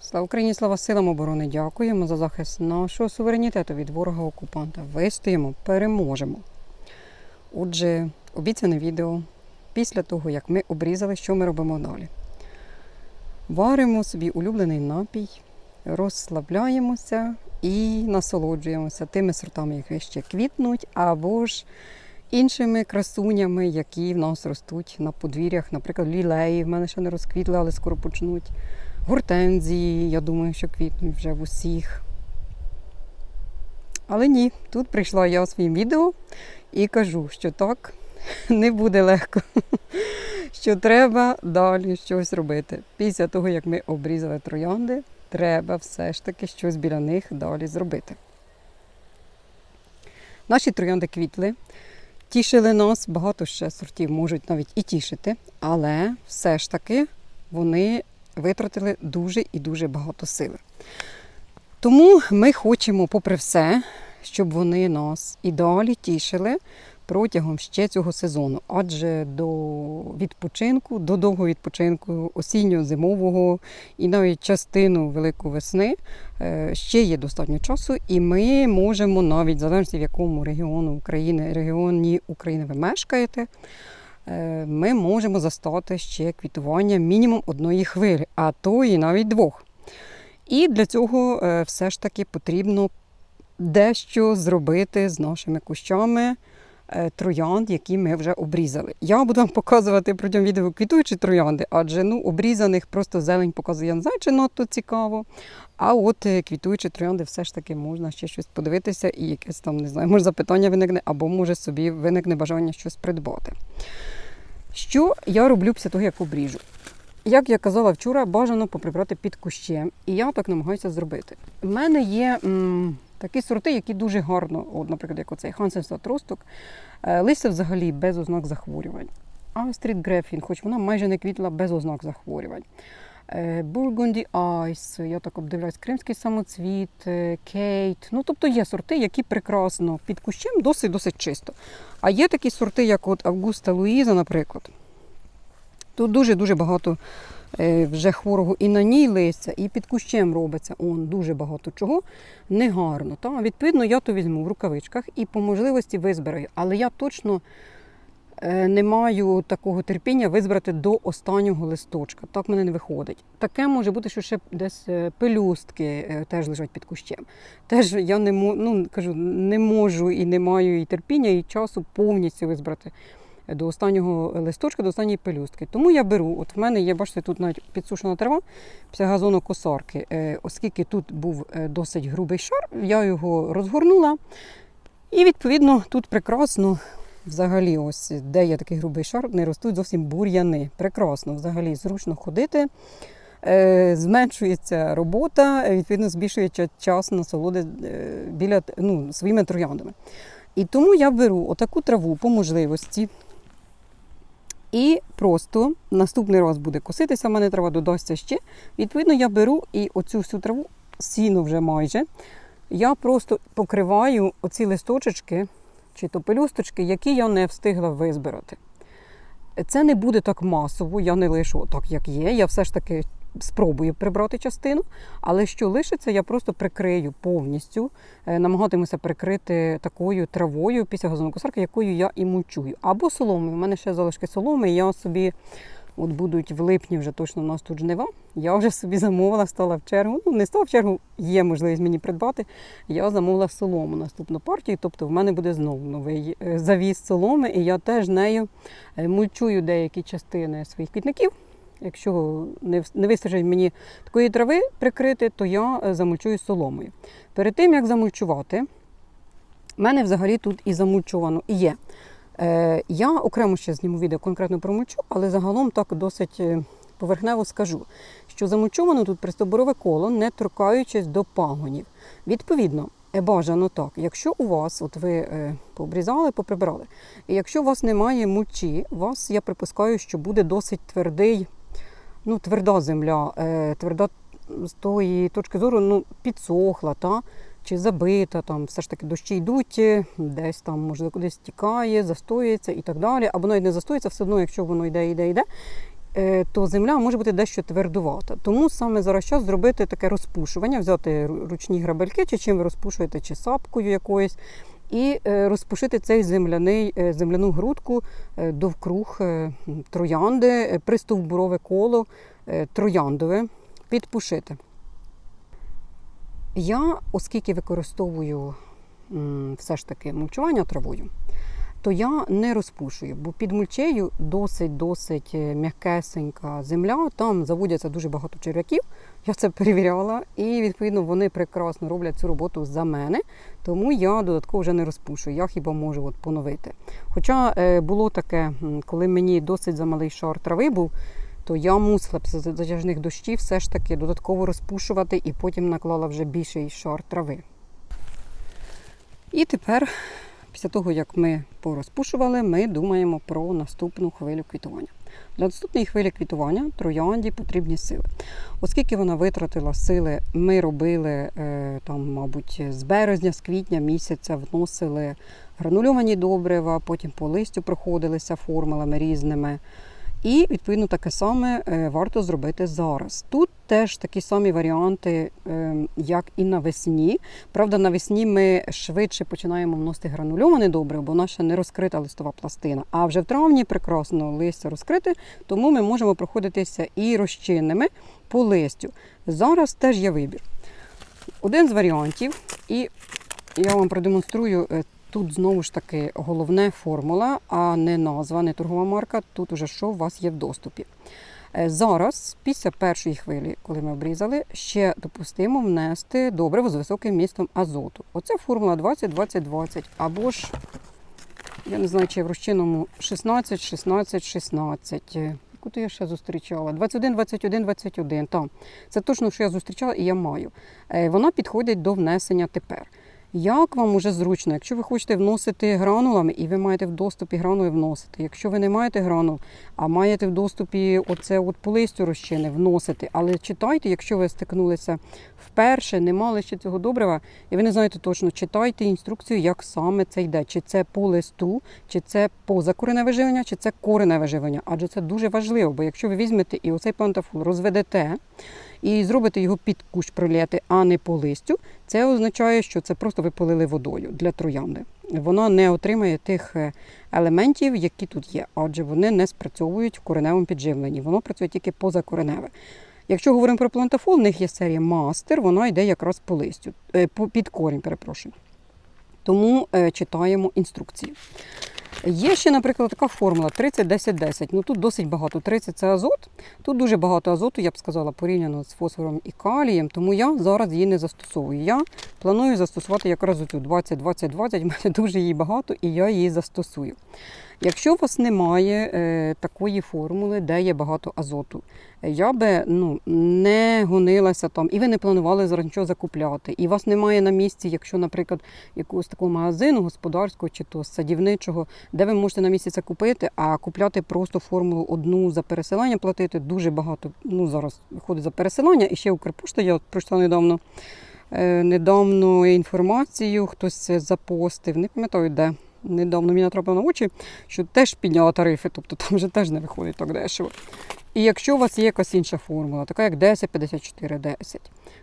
Слава Україні, слава силам оборони! Дякуємо за захист нашого суверенітету від ворога окупанта. Вистоїмо, переможемо. Отже, обіцяне відео після того, як ми обрізали, що ми робимо далі. Варимо собі улюблений напій, розслабляємося і насолоджуємося тими сортами, які ще квітнуть, або ж іншими красунями, які в нас ростуть на подвір'ях. Наприклад, лілеї в мене ще не розквітли, але скоро почнуть. Гортензії, я думаю, що квітнуть вже в усіх. Але ні, тут прийшла я у своїм відео і кажу, що так не буде легко, що треба далі щось робити. Після того, як ми обрізали троянди, треба все ж таки щось біля них далі зробити. Наші троянди квітли, тішили нас, багато ще сортів можуть навіть і тішити, але все ж таки вони витратили дуже і дуже багато сили. Тому ми хочемо, попри все, щоб вони нас і далі тішили протягом ще цього сезону. Адже до відпочинку, до довгого відпочинку осінньо-зимового і навіть частину великої весни е, ще є достатньо часу, і ми можемо навіть залежно в якому регіону України, регіоні України ви мешкаєте. Е, Ми можемо застати ще квітування мінімум одної хвилі, а то і навіть двох. І для цього е, все ж таки потрібно дещо зробити з нашими кущами е, троянд, які ми вже обрізали. Я буду вам показувати протягом відео квітуючі троянди, адже ну, обрізаних просто зелень показує, не чи надто цікаво. А от квітуючі троянди все ж таки можна ще щось подивитися і якесь там, не знаю, може запитання виникне, або може собі виникне бажання щось придбати. Що я роблю після того, як обріжу? Як я казала вчора, бажано поприбрати під кущем, і я так намагаюся зробити. У мене є м, такі сорти, які дуже гарно, от, наприклад, як оцей Хансен Сатросток, е, листя взагалі без ознак захворювань. А стріт Грефін, хоч вона майже не квітла без ознак захворювань. Е, Бургунді Айс, я так обдивляюсь, Кримський самоцвіт, е, Кейт. Ну, тобто є сорти, які прекрасно під кущем досить-досить чисто. А є такі сорти, як от Августа Луїза, наприклад. Тут дуже-дуже багато е, вже хворого і на ній листя, і під кущем робиться он дуже багато чого негарно. Та? Відповідно, я то візьму в рукавичках і по можливості визбираю. Але я точно не маю такого терпіння визбирати до останнього листочка. Так мене не виходить. Таке може бути, що ще десь е, пелюстки е, теж лежать під кущем. Теж я не ну, кажу, не можу і не маю і терпіння, і часу повністю визбирати до останнього листочка, до останньої пелюстки. Тому я беру, от в мене є, бачите, тут навіть підсушена трава після газонокосарки. Е, Оскільки тут був е, досить грубий шар, я його розгорнула. І відповідно тут прекрасно, взагалі, ось де є такий грубий шар, не ростуть зовсім бур'яни. Прекрасно, взагалі, зручно ходити. Е, Зменшується робота, відповідно, збільшується час насолоди е, біля ну, своїми трояндами. І тому я беру отаку траву по можливості. І просто наступний раз буде коситися, в мене трава додасться ще. Відповідно, я беру і оцю всю траву, сіно вже майже. Я просто покриваю оці листочечки чи то пелюсточки, які я не встигла визбирати. Це не буде так масово, я не лишу так, як є. Я все ж таки спробую прибрати частину, але що лишиться, я просто прикрию повністю, е, намагатимуся прикрити такою травою після газонокосарки, якою я і мульчую. Або соломою. У мене ще залишки соломи, я собі. От будуть в липні вже точно у нас тут жнива. Я вже собі замовила, стала в чергу. Ну, не стала в чергу, є можливість мені придбати. Я замовила солому наступну партію. Тобто в мене буде знову новий е, завіс соломи, і я теж нею е, мульчую деякі частини своїх квітників. Якщо не, не вистачить мені такої трави прикрити, то я е, замульчую соломою. Перед тим як замульчувати, в мене взагалі тут і замульчовано і є. Е, я окремо ще зніму відео конкретно про мульчу, але загалом так досить е, поверхнево скажу, що замульчовано тут пристоборове коло, не торкаючись до пагонів. Відповідно, е, бажано так, якщо у вас, от ви пообрізали, поприбирали, і якщо у вас немає мульчі, у вас, я припускаю, що буде досить твердий, ну, тверда земля, тверда з тої точки зору ну, підсохла, та? Чи забита, там все ж таки дощі йдуть, е, десь там, можливо, кудись тікає, застоюється і так далі. Або навіть не застоюється, все одно, якщо воно йде, йде, йде. е, то земля може бути дещо твердувата. Тому саме зараз час зробити таке розпушування, взяти ручні грабельки, чи чим ви розпушуєте, чи сапкою якоюсь, і е, розпушити цей земляний, земляну грудку довкруг троянди, пристовбурове коло трояндове, підпушити. Я, оскільки використовую все ж таки мульчування травою, то я не розпушую, бо під мульчею досить-досить е, м'якесенька земля. Там заводяться дуже багато черв'яків. Я це перевіряла, і відповідно вони прекрасно роблять цю роботу за мене. Тому я додатково вже не розпушую. Я хіба можу от поновити. Хоча е, було таке, коли мені досить замалий шар трави був, то я мусила після затяжних дощів все ж таки додатково розпушувати і потім наклала вже більший шар трави. І тепер, після того, як ми порозпушували, ми думаємо про наступну хвилю квітування. Для наступної хвилі квітування троянді потрібні сили. Оскільки вона витратила сили, ми робили е, там, мабуть, з березня, з квітня місяця вносили гранульовані добрива, потім по листю проходилися формулами різними. І відповідно таке саме е, варто зробити зараз. Тут теж такі самі варіанти, е, як і навесні. Правда, навесні ми швидше починаємо вносити гранульоване добре, бо наша не розкрита листова пластина. А вже в травні прекрасно листя розкрите, тому ми можемо проходитися і розчинними по листю. Зараз теж є вибір. Один з варіантів, і я вам продемонструю. Тут знову ж таки головне формула, а не назва, не торгова марка. Тут уже що у вас є в доступі. Е, Зараз, після першої хвилі, коли ми обрізали, ще допустимо внести добриво з високим містом азоту. Оце формула 20-20-20, або ж, я не знаю, чи в розчинному 16, 16, 16. Е, Яку то я ще зустрічала? 21, 21, 21. Там. Це точно, що я зустрічала і я маю. Е, Вона підходить до внесення тепер. Як вам уже зручно, якщо ви хочете вносити гранулами, і ви маєте в доступі гранули вносити. Якщо ви не маєте гранул, а маєте в доступі оце от по листю розчини вносити. Але читайте, якщо ви стикнулися вперше, не мали ще цього добрива, і ви не знаєте точно, читайте інструкцію, як саме це йде. Чи це по листу, чи це позакореневе живлення, чи це кореневе живлення. Адже це дуже важливо, бо якщо ви візьмете і оцей пантафул розведете і зробите його під кущ пролєти, а не по листю, це означає, що це просто ви полили водою для троянди. Вона не отримає тих е, елементів, які тут є, адже вони не спрацьовують в кореневому підживленні. Воно працює тільки позакореневе. Якщо говоримо про плантафол, в них є серія мастер, вона йде якраз по листю, е, під корінь, перепрошую. Тому е, читаємо інструкції. Є ще, наприклад, така формула 30-10-10. Ну тут досить багато. 30 це азот. Тут дуже багато азоту, я б сказала, порівняно з фосфором і калієм, тому я зараз її не застосовую. Я планую застосувати якраз оцю 20-20-20, в мене дуже її багато, і я її застосую. Якщо у вас немає е, такої формули, де є багато азоту, я би ну, не гонилася там, і ви не планували зараз нічого закупляти, і вас немає на місці, якщо, наприклад, якогось такого магазину господарського чи то садівничого, де ви можете на місці це купити, а купляти просто формулу одну за пересилання платити дуже багато. Ну зараз виходить за пересилання, і ще Укрпошта, я пройшла недавно. е, Недавно інформацію, хтось запостив, не пам'ятаю де. Недавно мені натрапило на очі, що теж підняла тарифи, тобто там вже теж не виходить так дешево. І якщо у вас є якась інша формула, така як 10, 54, 10,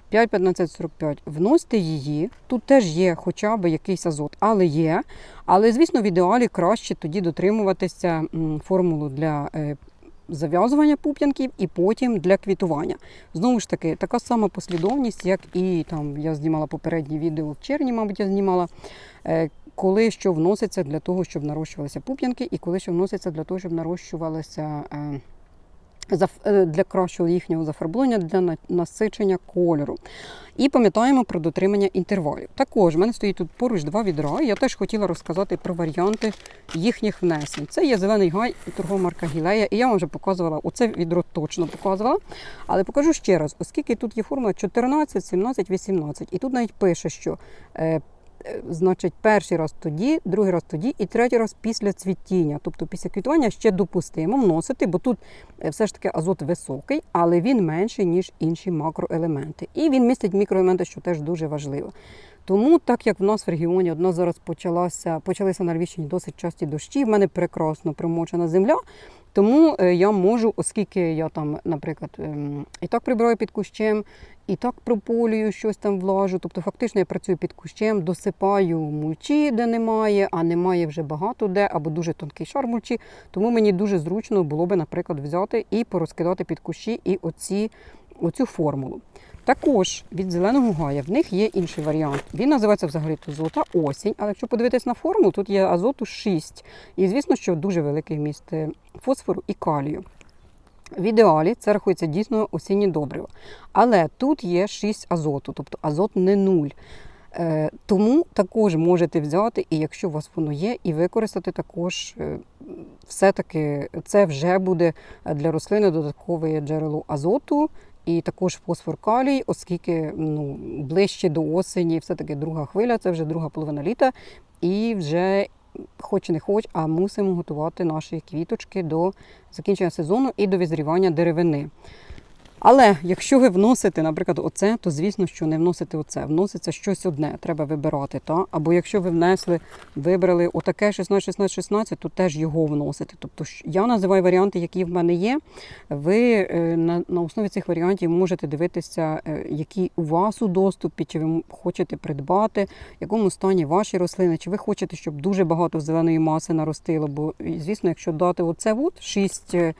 5, 15, 45, вносьте її. Тут теж є хоча б якийсь азот, але є. Але, звісно, в ідеалі краще тоді дотримуватися формулу для е, зав'язування пуп'янків і потім для квітування. Знову ж таки, така сама послідовність, як і там я знімала попереднє відео в червні, мабуть, я знімала. е, Коли що вноситься для того, щоб нарощувалися пуп'янки, і коли що вноситься для того, щоб нарощувалися е, для кращого їхнього зафарблення, для насичення кольору. І пам'ятаємо про дотримання інтервалів. Також в мене стоїть тут поруч два відра. Я теж хотіла розказати про варіанти їхніх внесень. Це є зелений гай торгова марка Гілея. І я вам вже показувала, оце відро точно показувала. Але покажу ще раз, оскільки тут є формула 14, 17, 18. І тут навіть пише, що е, е, значить, перший раз тоді, другий раз тоді і третій раз після цвітіння. Тобто після квітування ще допустимо вносити, бо тут е, все ж таки азот високий, але він менший, ніж інші макроелементи. І він містить мікроелементи, що теж дуже важливо. Тому, так як в нас в регіоні одна зараз почалася, почалися на Львівщині досить часті дощі, в мене прекрасно примочена земля. Тому е, я можу, оскільки я там, наприклад, ем, і так прибираю під кущем, і так прополюю щось там влажу. Тобто, фактично я працюю під кущем, досипаю мульчі, де немає, а немає вже багато де, або дуже тонкий шар мульчі. Тому мені дуже зручно було би, наприклад, взяти і порозкидати під кущі і оці, оцю формулу. Також від зеленого гая в них є інший варіант. Він називається взагалі то золота осінь. Але якщо подивитись на формулу, тут є азоту 6. І звісно, що дуже великий вміст е, фосфору і калію. В ідеалі це рахується дійсно осінні добрива. Але тут є 6 азоту, тобто азот не нуль. Е, Тому також можете взяти, і якщо у вас воно є, і використати також е, все-таки це вже буде для рослини додаткове джерело азоту. І також фосфор калій, оскільки ну, ближче до осені, все-таки друга хвиля, це вже друга половина літа, і вже хоч не хоч, а мусимо готувати наші квіточки до закінчення сезону і до визрівання деревини. Але якщо ви вносите, наприклад, оце, то звісно, що не вносите оце. Вноситься щось одне, треба вибирати. Та? Або якщо ви внесли, вибрали отаке 16, 16, 16, то теж його вносите. Тобто я називаю варіанти, які в мене є. Ви е, на, на основі цих варіантів можете дивитися, е, які у вас у доступі, чи ви хочете придбати, в якому стані ваші рослини, чи ви хочете, щоб дуже багато зеленої маси наростило. Бо, звісно, якщо дати оце от 6 е,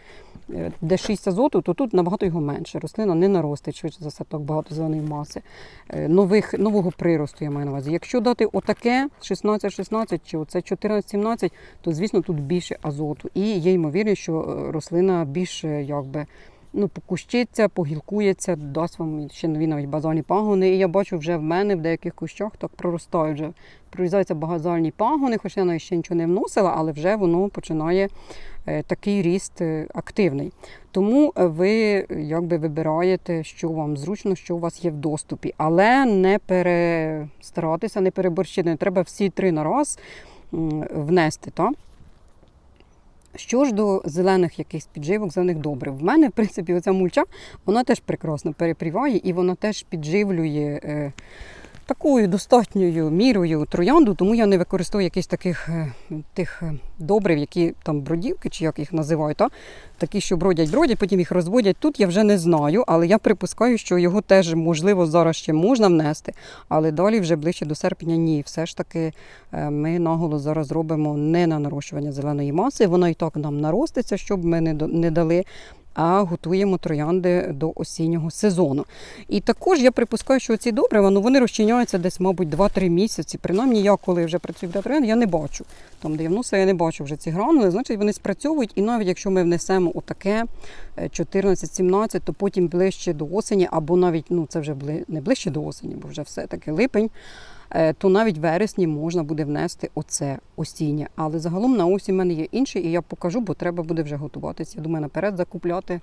де 6 азоту, то тут набагато його менше. Рослина не наростить швидше за все так багато зеленої маси. Е, Нових, нового приросту я маю на увазі. Якщо дати отаке 16-16 чи оце 14-17, то звісно тут більше азоту. І є ймовірність, що е, рослина більше якби. Ну, покущиться, погілкується, дасть вам ще нові навіть базальні пагони. І я бачу вже в мене в деяких кущах так проростають вже. Прорізаються базальні пагони, хоча я навіть ще нічого не вносила, але вже воно починає е, такий ріст е, активний. Тому е, ви якби вибираєте, що вам зручно, що у вас є в доступі. Але не перестаратися, не переборщити. Не треба всі три на раз внести. Та? Що ж до зелених якихось підживок, зелених добрив. В мене, в принципі, оця мульча, вона теж прекрасно перепріває і вона теж підживлює е, такою достатньою мірою троянду, тому я не використовую якихось таких е, тих е, добрив, які там бродівки, чи як їх називають, та? такі, що бродять, бродять, потім їх розводять. Тут я вже не знаю, але я припускаю, що його теж можливо зараз ще можна внести, але далі вже ближче до серпня ні. Все ж таки е, ми наголос зараз робимо не на нарощування зеленої маси, вона і так нам нароститься, щоб ми не дали. А готуємо троянди до осіннього сезону. І також я припускаю, що ці добрива ну, вони розчиняються десь, мабуть, 2-3 місяці. Принаймні, я коли вже працюю для троянд, я не бачу. Там, де я я не бачу вже ці гранули, значить вони спрацьовують. І навіть якщо ми внесемо отаке е, 14-17, то потім ближче до осені, або навіть ну це вже не ближче до осені, бо вже все-таки липень. Е, То навіть в вересні можна буде внести оце осіннє. Але загалом на осінь в мене є інший, і я покажу, бо треба буде вже готуватися. Я думаю, наперед закупляти,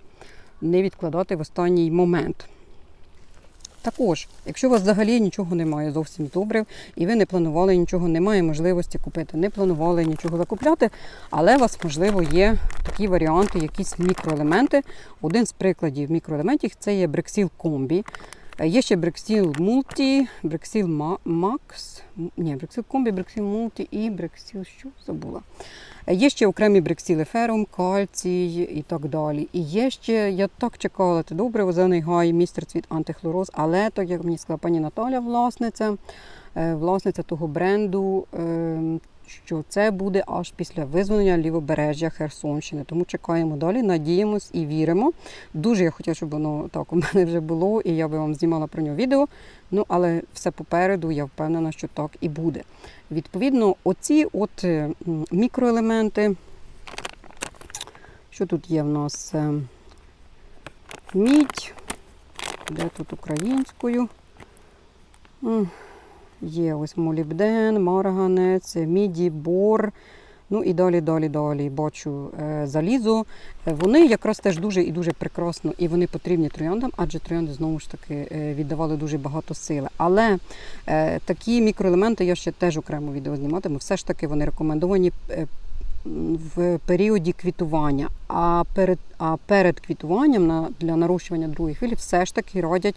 не відкладати в останній момент. Також, якщо у вас взагалі нічого немає зовсім добрив, і ви не планували нічого, немає можливості купити, не планували нічого закупляти, але у вас, можливо, є такі варіанти, якісь мікроелементи. Один з прикладів мікроелементів це є Брексіл Комбі. Є ще Брексіл Мулті, Брексіл Макс, ні, Брексіл Комбі, Брексіл Мулті і Брексіл, що забула. Є ще окремі брексіли ферум, кальцій і так далі. І є ще, я так чекала, це добре, зелений гай, містер цвіт антихлороз, але так як мені сказала пані Наталя, власниця, е, власниця того бренду, е, що це буде аж після визволення лівобережжя Херсонщини. Тому чекаємо далі, надіємось і віримо. Дуже я хотіла, щоб воно так у мене вже було, і я би вам знімала про нього відео. Ну, але все попереду, я впевнена, що так і буде. Відповідно, оці от е, мікроелементи. Що тут є в нас? Е, Мідь. Де тут українською? Є ось молібден, марганець, міді, бор. Ну і далі, далі, далі бачу е, залізо. Е, Вони якраз теж дуже і дуже прекрасно, і вони потрібні трояндам, адже троянди знову ж таки е, віддавали дуже багато сили. Але такі мікроелементи я ще теж окремо відео зніматиму. Все ж таки вони рекомендовані в періоді квітування. А перед, а перед квітуванням на, для нарощування другої хвилі все ж таки радять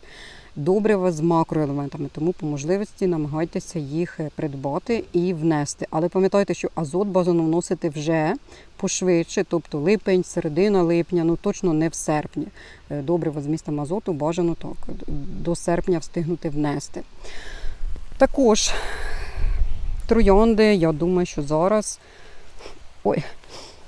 добрива з макроелементами. Тому по можливості намагайтеся їх е, придбати і внести. Але пам'ятайте, що азот бажано вносити вже пошвидше, тобто липень, середина липня, ну точно не в серпні. Е, Добрива з містом азоту бажано так до серпня встигнути внести. Також троянди, я думаю, що зараз. Ой,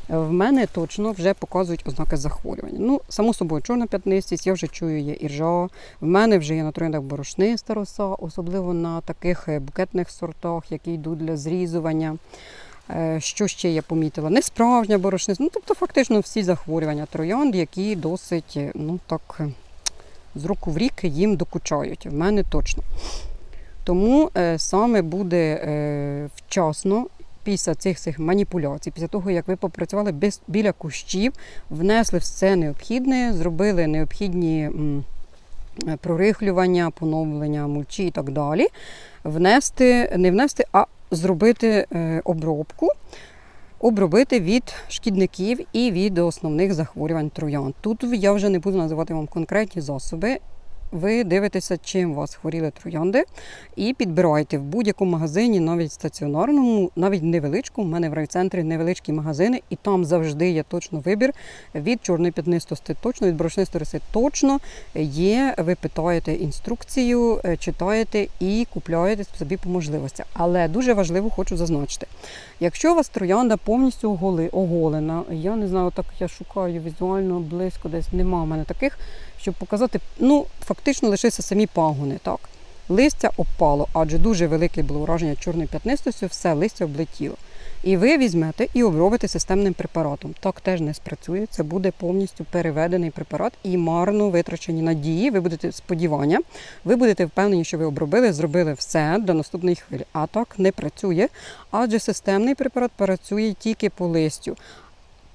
в мене точно вже показують ознаки захворювання. Ну, само собою, чорна п'ятнистість, я вже чую, є іржа. В мене вже є на трояндах борошниста роса, особливо на таких е, букетних сортах, які йдуть для зрізування. Е, Що ще я помітила? Несправжня борошниста. Ну, тобто, фактично всі захворювання троянд, які досить, е, ну так, з року в рік їм докучають. В мене точно. Тому саме буде вчасно після цих цих маніпуляцій, після того, як ви попрацювали без, біля кущів, внесли все необхідне, зробили необхідні е, прорихлювання, поновлення мульчі і так далі. Внести, не внести, а зробити е, обробку. Обробити від шкідників і від основних захворювань троян. Тут я вже не буду називати вам конкретні засоби. Ви дивитеся, чим у вас хворіли троянди, і підбираєте в будь-якому магазині, навіть стаціонарному, навіть невеличкому. У мене в райцентрі невеличкі магазини, і там завжди є точно вибір від чорної п'ятнистості, точно від борошнистої риси точно є. Ви питаєте інструкцію, е, читаєте і купляєте собі по можливості. Але дуже важливо хочу зазначити. Якщо у вас троянда повністю оголена, я не знаю, так я шукаю візуально близько, десь нема в мене таких, щоб показати, ну, фактично лишися самі пагони. так. Листя опало, адже дуже велике було ураження чорною п'ятнистостю, все листя облетіло. І ви візьмете і обробите системним препаратом. Так теж не спрацює. Це буде повністю переведений препарат і марно витрачені надії. Ви будете сподівання, ви будете впевнені, що ви обробили, зробили все до наступної хвилі. А так не працює, адже системний препарат працює тільки по листю.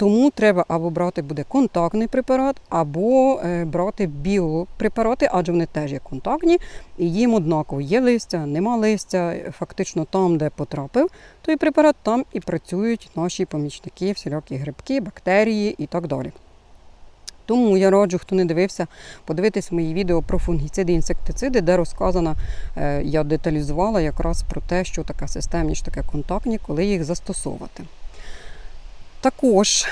Тому треба або брати буде контактний препарат, або е, брати біопрепарати, адже вони теж є контактні, і їм однаково є листя, нема листя. Фактично там, де потрапив той препарат, там і працюють наші помічники, всілякі грибки, бактерії і так далі. Тому я раджу, хто не дивився, подивитись мої відео про фунгіциди і інсектициди, де розказано, е, я деталізувала якраз про те, що таке системні, що таке контактні, коли їх застосовувати. Також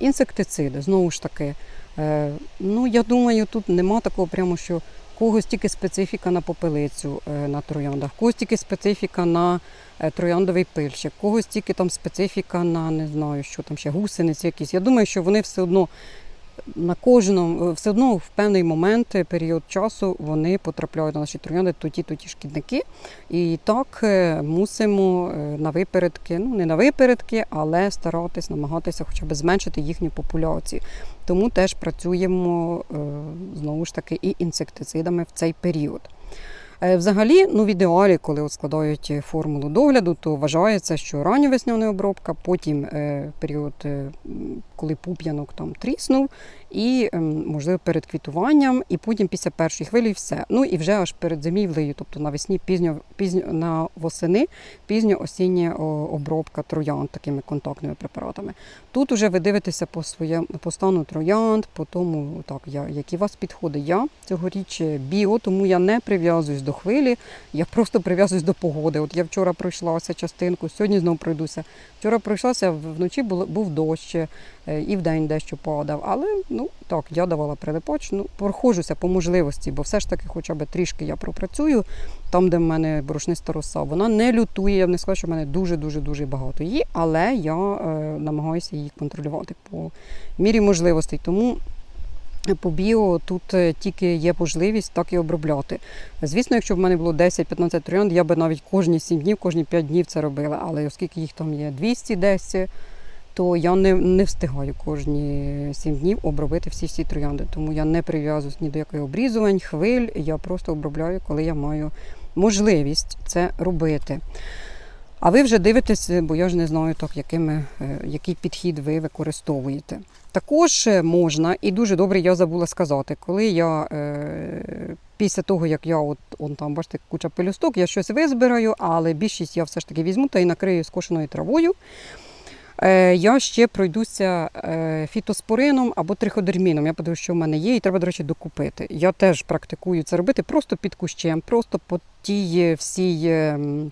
інсектициди, знову ж таки, е, ну я думаю, тут нема такого прямо, що когось тільки специфіка на попелицю е, на трояндах, когось тільки специфіка на е, трояндовий пильщик, когось тільки там специфіка на не знаю, що там ще гусениці якісь. Я думаю, що вони все одно на кожному, все одно в певний момент, е, період часу вони потрапляють на наші троянди, то ті, то ті шкідники. І так е, мусимо е, на випередки, ну не на випередки, але старатись, намагатися хоча б зменшити їхню популяцію. Тому теж працюємо е, знову ж таки і інсектицидами в цей період. Е, Взагалі, ну в ідеалі, коли от складають е, формулу догляду, то вважається, що рання весняна обробка, потім е, період, коли пуп'янок там тріснув, і ем, можливо перед квітуванням, і потім після першої хвилі все. Ну і вже аж перед зимівлею, тобто навесні, пізньо, пізньо на восени, пізньо осіння обробка троянд такими контактними препаратами. Тут уже ви дивитеся по своєму по стану троянд, по тому, так, я, які вас підходи. Я цьогоріч біо, тому я не прив'язуюсь до хвилі, я просто прив'язуюсь до погоди. От я вчора пройшлася частинку, сьогодні знову пройдуся. Вчора пройшлася, вночі був дощ, е, і вдень дещо падав. Але ну так, я давала прилипач, ну, проходжуся по можливості, бо все ж таки хоча б трішки я пропрацюю там, де в мене борошниста роса. Вона не лютує, я б не сказала, що в мене дуже-дуже дуже багато її, але я е, намагаюся її контролювати по мірі можливостей. Тому по біо тут е, тільки є можливість так і обробляти. Звісно, якщо б в мене було 10-15 троянд, я би навіть кожні 7 днів, кожні 5 днів це робила. Але оскільки їх там є 200 десь, то я не, не встигаю кожні 7 днів обробити всі всі троянди. Тому я не прив'язуюсь ні до яких обрізувань, хвиль. Я просто обробляю, коли я маю можливість це робити. А ви вже дивитесь, бо я ж не знаю, так, якими, е, який підхід ви використовуєте. Також е, можна, і дуже добре я забула сказати, коли я е, після того, як я от он там бачите, куча пелюсток, я щось визбираю, але більшість я все ж таки візьму та і накрию скошеною травою. Е, Я ще пройдуся е, фітоспорином або триходерміном. Я подивлюся, що в мене є, і треба, до речі, докупити. Я теж практикую це робити просто під кущем, просто по тій е, всій е, е,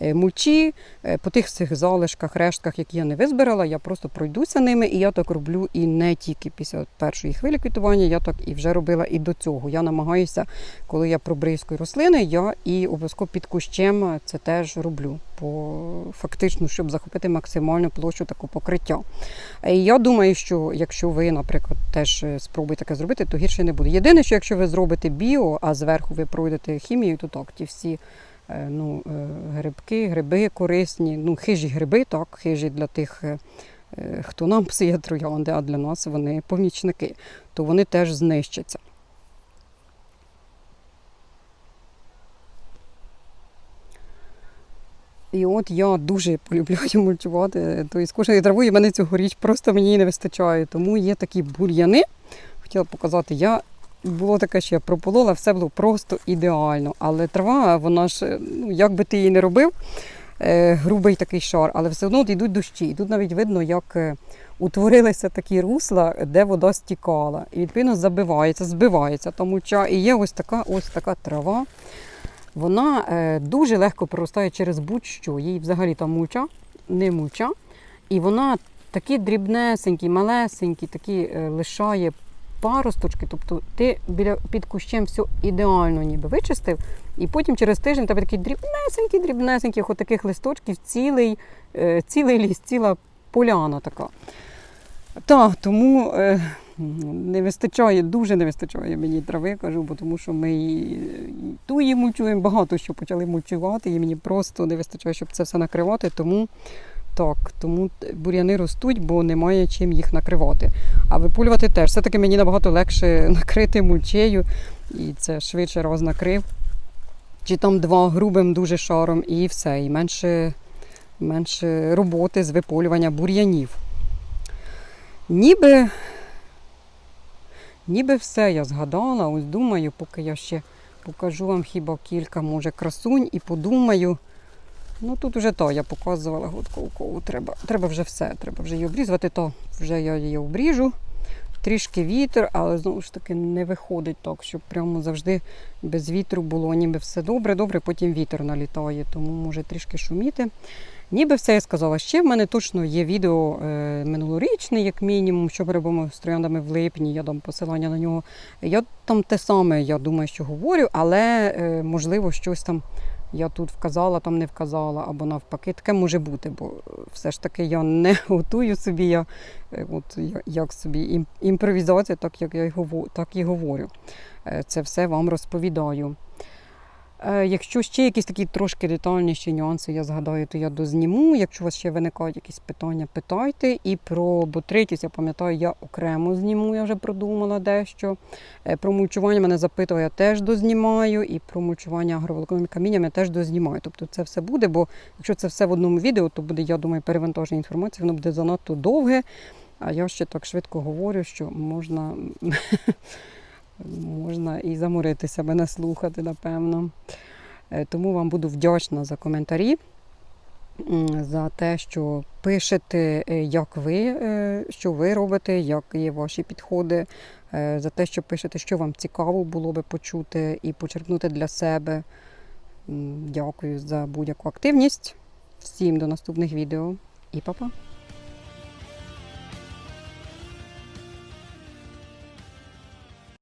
мульчі, е, по тих всіх залишках, рештках, які я не визбирала, я просто пройдуся ними, і я так роблю і не тільки після першої хвилі квітування, я так і вже робила і до цього. Я намагаюся, коли я пробризкую рослини, я і обов'язково під кущем це теж роблю. По фактично, щоб захопити максимальну площу такого покриття. Е, я думаю, що якщо ви, наприклад, теж е, спробуєте таке зробити, то гірше не буде. Єдине, що якщо ви зробите біо, а зверху ви пройдете хімію, то так, ті всі е, ну, е, грибки, гриби корисні, ну, хижі гриби, так, хижі для тих, е, е, хто нам псує троянди, а для нас вони помічники, то вони теж знищаться. І от я дуже полюбляю мульчувати то тою скошеною травою. Мене цьогоріч просто мені не вистачає. Тому є такі бур'яни. Хотіла показати, я було таке, що я прополола, все було просто ідеально. Але трава, вона ж, ну як би ти її не робив, е, грубий такий шар, але все одно йдуть дощі. І тут навіть видно, як е, утворилися такі русла, де вода стікала. І відповідно забивається, збивається та мульча. І є ось така ось така трава. Вона е, дуже легко проростає через будь-що. Їй взагалі там мульча, не мульча. І вона такі дрібнесенькі, малесенькі, такі лишає паросточки. Тобто ти біля під кущем все ідеально ніби вичистив, і потім через тиждень тебе такі дрібнесенькі, дрібнесенькі, от таких листочків, цілий, е, цілий ліс, ціла поляна така. Так, тому е, не вистачає, дуже не вистачає мені трави, кажу, бо тому що ми і, і ту її мульчуємо, багато що почали мульчувати, і мені просто не вистачає, щоб це все накривати. Тому так, тому бур'яни ростуть, бо немає чим їх накривати. А випулювати теж. Все-таки мені набагато легше накрити мульчею, і це швидше раз накрив. Чи там два грубим дуже шаром, і все. І менше, менше роботи з виполювання бур'янів. Ніби, ніби все я згадала. Ось думаю, поки я ще покажу вам хіба кілька, може, красунь і подумаю. Ну тут вже то я показувала годкову треба. Треба вже все, треба вже її обрізати, то вже я її обріжу. Трішки вітер, але знову ж таки не виходить так, щоб прямо завжди без вітру було, ніби все добре, добре, потім вітер налітає, тому може трішки шуміти. Ніби все я сказала. Ще в мене точно є відео е, минулорічне, як мінімум, що ми з трояндами в липні. Я дам посилання на нього. Я там те саме, я думаю, що говорю, але е, можливо щось там я тут вказала, там не вказала, або навпаки, таке може бути, бо е, все ж таки я не готую собі, я е, от як собі ім- імпровізація, так як я й говорю, так і говорю. Е, Це все вам розповідаю. Е, Якщо ще якісь такі трошки детальніші нюанси я згадаю, то я дозніму. Якщо у вас ще виникають якісь питання, питайте. І про ботритіс, я пам'ятаю, я окремо зніму, я вже продумала дещо. Е, Про мульчування мене запитували, я теж дознімаю. І про мульчування агроволокновими каміннями я теж дознімаю. Тобто це все буде, бо якщо це все в одному відео, то буде, я думаю, перевантаження інформації, воно буде занадто довге. А я ще так швидко говорю, що можна, можна і заморитися, мене слухати, напевно. Е, Тому вам буду вдячна за коментарі, за те, що пишете, е, як ви, е, що ви робите, як є ваші підходи, за те, що пишете, що вам цікаво було би почути і почерпнути для себе. Дякую за будь-яку активність. Всім до наступних відео і па-па!